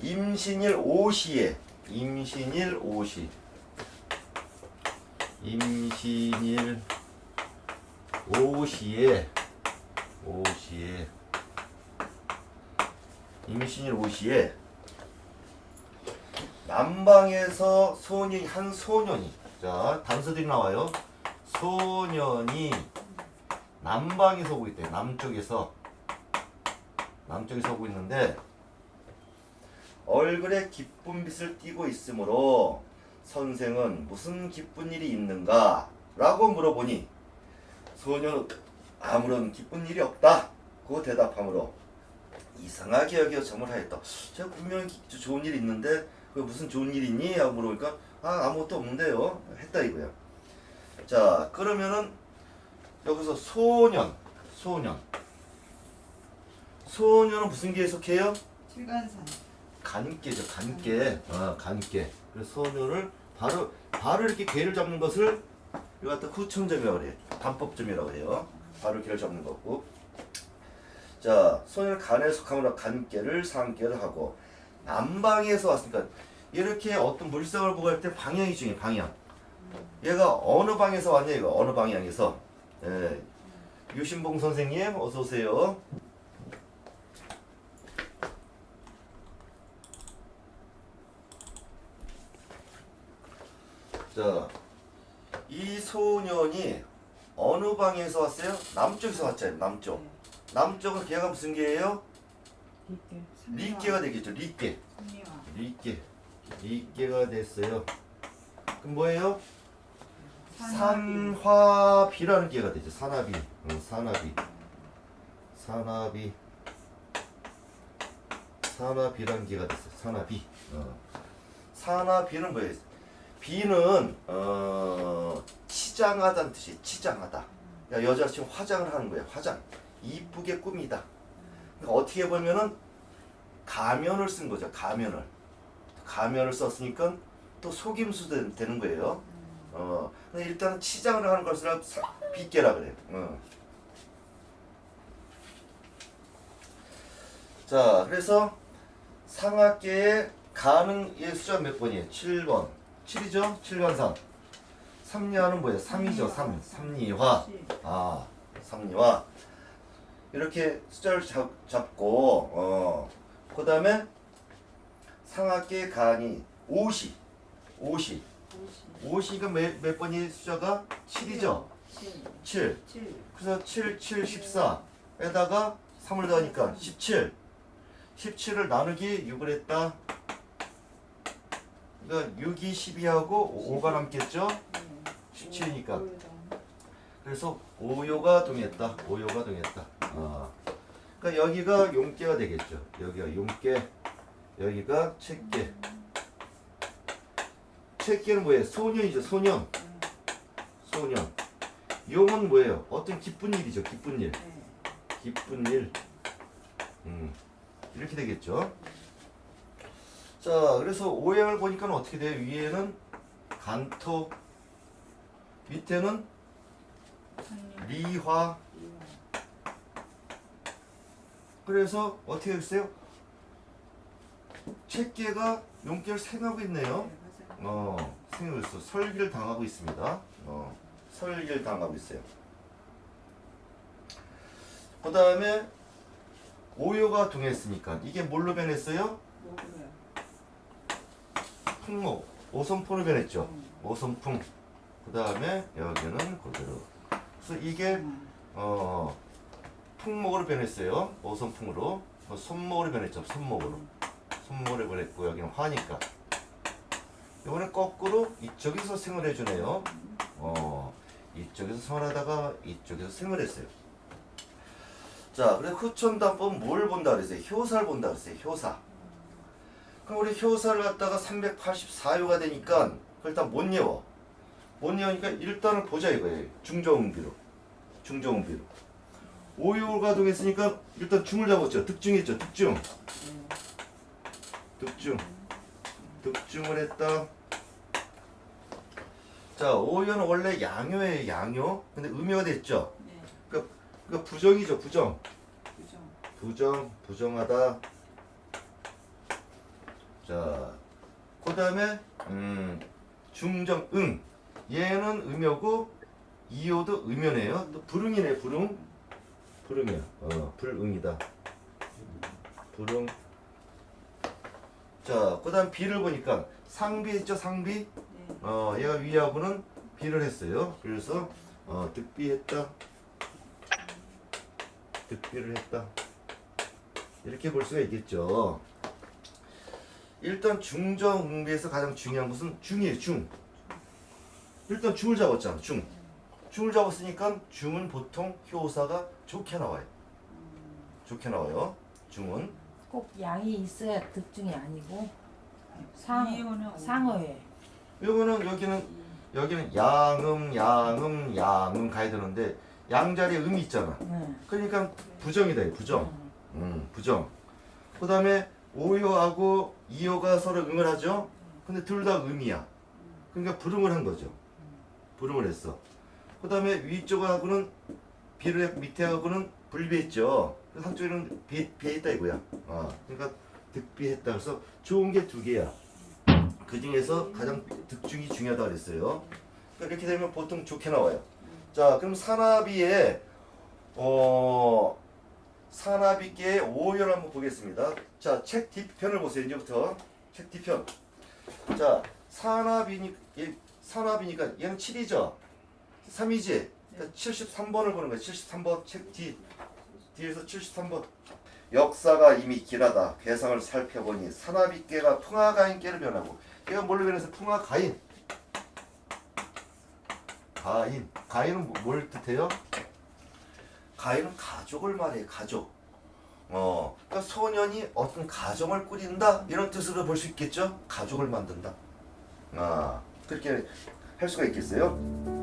임신일 오시에 임신일 오시. 임신일 오시에 오시에. 임신일 오시에 남방에서 소년이 한 소년이 자 단서들이 나와요. 소년이 남방에서 오고 있대. 남쪽에서. 남쪽에서 오고 있는데 얼굴에 기쁜 빛을 띠고 있으므로 선생은 무슨 기쁜 일이 있는가? 라고 물어보니 소녀는 아무런 기쁜 일이 없다. 고 대답하므로 이상하게 여겨 점을 하였다. 제가 분명히 기- 좋은 일이 있는데 그 무슨 좋은 일이 있니? 하고 물어보니까 아 아무것도 없는데요. 했다 이거야. 자 그러면은 여기서 소년 소년 소년은 무슨 개에 속해요? 출간산. 간께죠, 간께. 어, 간께. 그래서 소녀를 바로 바로 이렇게 개를 잡는 것을 이거 갖다 후천점이라고 그래요. 단법점이라고 해요. 바로 개를 잡는 거고. 자, 소녀를 간에 속함으로 간께를 상께를 하고 남방에서 왔으니까 이렇게 어떤 물상을 보고 할 때 방향이 중요해, 방향. 얘가 어느 방에서 왔냐 이거 어느 방향에서. 예. 유신봉 선생님 어서 오세요. 자, 이 소년이 어느 방에서 왔어요? 남쪽에서 왔잖아요. 남쪽. 남쪽은 걔가 무슨 개예요? 리께. 리께가 되겠죠. 리께. 리께. 리께가 됐어요. 그럼 뭐예요? 산화비라는 개가 되죠. 산화비. 응, 산화비. 산화비. 산화비라는 개가 됐어요. 산화비. 어. 산화비는 뭐예요? 비는 어, 치장하다는 뜻이에요. 치장하다. 그러니까 여자가 지금 화장을 하는 거예요. 화장. 이쁘게 꾸미다. 그러니까 어떻게 보면은 가면을 쓴 거죠. 가면을. 가면을 썼으니까 또 속임수 되- 되는 거예요. 어, 일단은 치장을 하는 것을 사- 빗개라 그래요. 어. 자, 그래서 상하계의 가는 의 숫자 몇 번이에요? 7번. 7이죠? 7관상. 삼리화는 뭐예요? 3이죠. 3. 삼리화. 아, 삼리화. 이렇게 숫자를 잡, 잡고 어. 그 다음에 상하계 간이 5시. 5시. 5시가 몇, 몇 번이 숫자가 7이죠. 7. 7. 7. 그래서 7, 7, 14에다가 3을 더하니까 17. 17을 나누기 6을 했다. 그러니까 6이 12하고 5가 남겠죠? 17이니까. 그래서 오요가 동했다. 오요가 동했다. 아. 그러니까 여기가 용계가 되겠죠. 여기가 용계, 여기가 책계. 책계는 뭐예요? 소년이죠. 소년. 소년. 용은 뭐예요? 어떤 기쁜 일이죠. 기쁜 일. 네. 기쁜 일. 음. 이렇게 되겠죠. 자, 그래서 오행을 보니까 어떻게 돼요? 위에는 간토, 밑에는 리화. 그래서 어떻게 됐어요? 책계가 용계를 생하고 있네요. 어, 있어. 설기를 당하고 있습니다. 어, 설기를 당하고 있어요. 그 다음에 오요가 동했으니까 이게 뭘로 변했어요? 풍목, 오선풍으로 변했죠. 오선풍. 그 다음에 여기는 그대로. 그래서 이게 어 풍목으로 변했어요. 오선풍으로. 어, 손목으로 변했죠. 손목으로. 손목으로 변했고 여기는 화니까. 이번엔 거꾸로 이쪽에서 생을 해주네요. 어 이쪽에서 생활하다가 이쪽에서 생을 했어요. 자, 그래 후천단법은 뭘 본다 그랬어요? 효사를 본다 그랬어요. 효사. 그럼 우리 효사를 갖다가 384요가 되니까 그걸 일단 못 외워. 못 외우니까 일단은 보자 이거예요. 중저음비로. 중저음비로. 오요가 동했으니까 일단 중을 잡았죠. 득중했죠. 득중. 득중. 득중을 했다. 자, 오요는 원래 양요예요. 양요. 근데 음요가 됐죠. 그러니까 부정이죠. 부정. 부정, 부정하다. 자, 그 다음에 음, 중정 응. 얘는 음이고 이오도 음이네요. 또 불응이네 불응. 불응이야. 어, 불응이다. 불응. 자, 그 다음 비를 보니까 상비 했죠 상비. 네. 어, 얘가 위하고는 비를 했어요. 그래서 어, 득비했다. 득비를 했다. 이렇게 볼 수가 있겠죠. 일단 중정 응비에서 가장 중요한 것은 중이에요. 중. 일단 중을 잡았잖아. 중. 중을 잡았으니까 중은 보통 효사가 좋게 나와요. 좋게 나와요. 중은 꼭 양이 있어야 득중이 아니고 상 이유는 상어에 요거는 여기는 여기는 양음 양음 양음 가야 되는데 양 자리에 음이 있잖아. 응. 그러니까 부정이다. 부정. 응. 음, 부정. 그 다음에 오요하고 이요가 서로 응을 하죠. 근데 둘 다 음이야. 그러니까 불응을 한 거죠. 불응을 했어. 그 다음에 위쪽하고는 비를 밑에하고는 불비했죠. 한쪽에는 비, 비했다 이거야. 아, 그러니까 득비했다. 그래서 좋은 게 두 개야. 그 중에서 가장 득중이 중요하다 그랬어요. 그러니까 이렇게 되면 보통 좋게 나와요. 자, 그럼 산화비에 어 산화비계의 오열을 한번 보겠습니다. 자, 책 뒤편을 보세요. 이제부터 책 뒤편. 자, 산화비니 얘 산화비니까 얘는 7이죠. 3이지. 그러니까 73번을 보는 거야. 73번 책 뒤. 뒤에서 73번. 역사가 이미 길하다. 괴상을 살펴보니 산화비계가 풍화가인계로 변하고 얘가 뭘로 변해서 풍화가인. 가인. 가인은 뭐- 뭘 뜻해요? 가인은 가족을 말해 가족. 어, 그러니까 소년이 어떤 가정을 꾸린다 이런 뜻으로 볼 수 있겠죠. 가족을 만든다. 아, 그렇게 할 수가 있겠어요.